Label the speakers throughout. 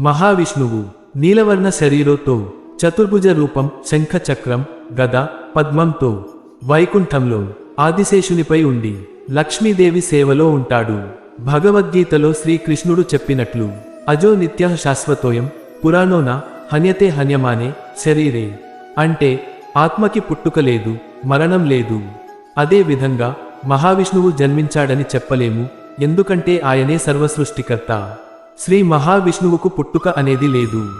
Speaker 1: మహావిష్ణువు నీలవర్ణ శరీరంతో చతుర్భుజ రూపం శంఖ చక్రం గద పద్మంతో వైకుంఠంలో ఆదిశేషునిపై ఉండి లక్ష్మీదేవి సేవలో ఉంటాడు. భగవద్గీతలో శ్రీకృష్ణుడు చెప్పినట్లు అజో నిత్య శాశ్వతోయం పురాణోన హన్యతే హన్యమానే శరీరే. అంటే ఆత్మకి పుట్టుక లేదు మరణం లేదు. అదే విధంగా మహావిష్ణువు జన్మించాడని చెప్పలేము ఎందుకంటే ఆయనే సర్వసృష్టికర్త. శ్రీ మహావిష్ణువుకు పుట్టుక అనేది లేదు.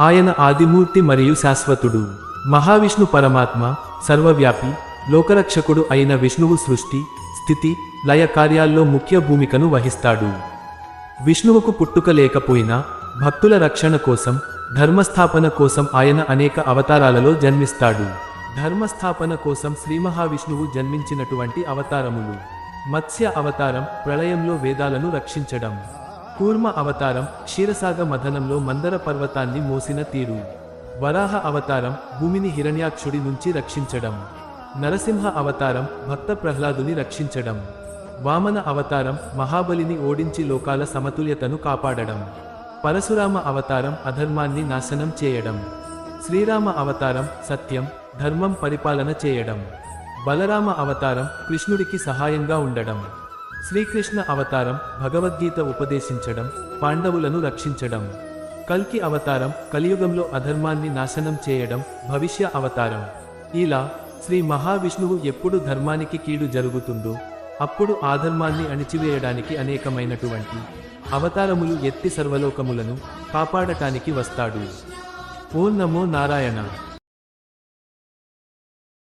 Speaker 1: ఆయన ఆదిమూర్తి మరియు శాశ్వతుడు. మహావిష్ణు పరమాత్మ సర్వవ్యాపి లోకరక్షకుడు అయిన విష్ణువు సృష్టి స్థితి లయ కార్యాల్లో ముఖ్య భూమికను వహిస్తాడు. విష్ణువుకు పుట్టుక లేకపోయినా భక్తుల రక్షణ కోసం ధర్మస్థాపన కోసం ఆయన అనేక అవతారాలలో జన్మిస్తాడు. ధర్మస్థాపన కోసం శ్రీ మహావిష్ణువు జన్మించినటువంటి అవతారములు. మత్స్య అవతారం ప్రళయంలో వేదాలను రక్షించడం. కూర్మ అవతారం క్షీరసాగ మథనంలో మందర పర్వతాన్ని మోసిన తీరు. వరాహ అవతారం భూమిని హిరణ్యాక్షుడి నుంచి రక్షించడం. నరసింహ అవతారం భక్త ప్రహ్లాదుని రక్షించడం. వామన అవతారం మహాబలిని ఓడించి లోకాల సమతుల్యతను కాపాడడం. పరశురామ అవతారం అధర్మాన్ని నాశనం చేయడం. శ్రీరామ అవతారం సత్యం ధర్మం పరిపాలన చేయడం. బలరామ అవతారం కృష్ణుడికి సహాయంగా ఉండడం. శ్రీకృష్ణ అవతారం భగవద్గీత ఉపదేశించడం పాండవులను రక్షించడం. కల్కి అవతారం కలియుగంలో అధర్మాన్ని నాశనం చేయడం భవిష్య అవతారం. ఇలా శ్రీ మహావిష్ణువు ఎప్పుడు ధర్మానికి కీడు జరుగుతుందో అప్పుడు ఆధర్మాన్ని అణిచివేయడానికి అనేకమైనటువంటి అవతారములు ఎత్తి సర్వలోకములను కాపాడటానికి వస్తాడు. ఓ నమో నారాయణ.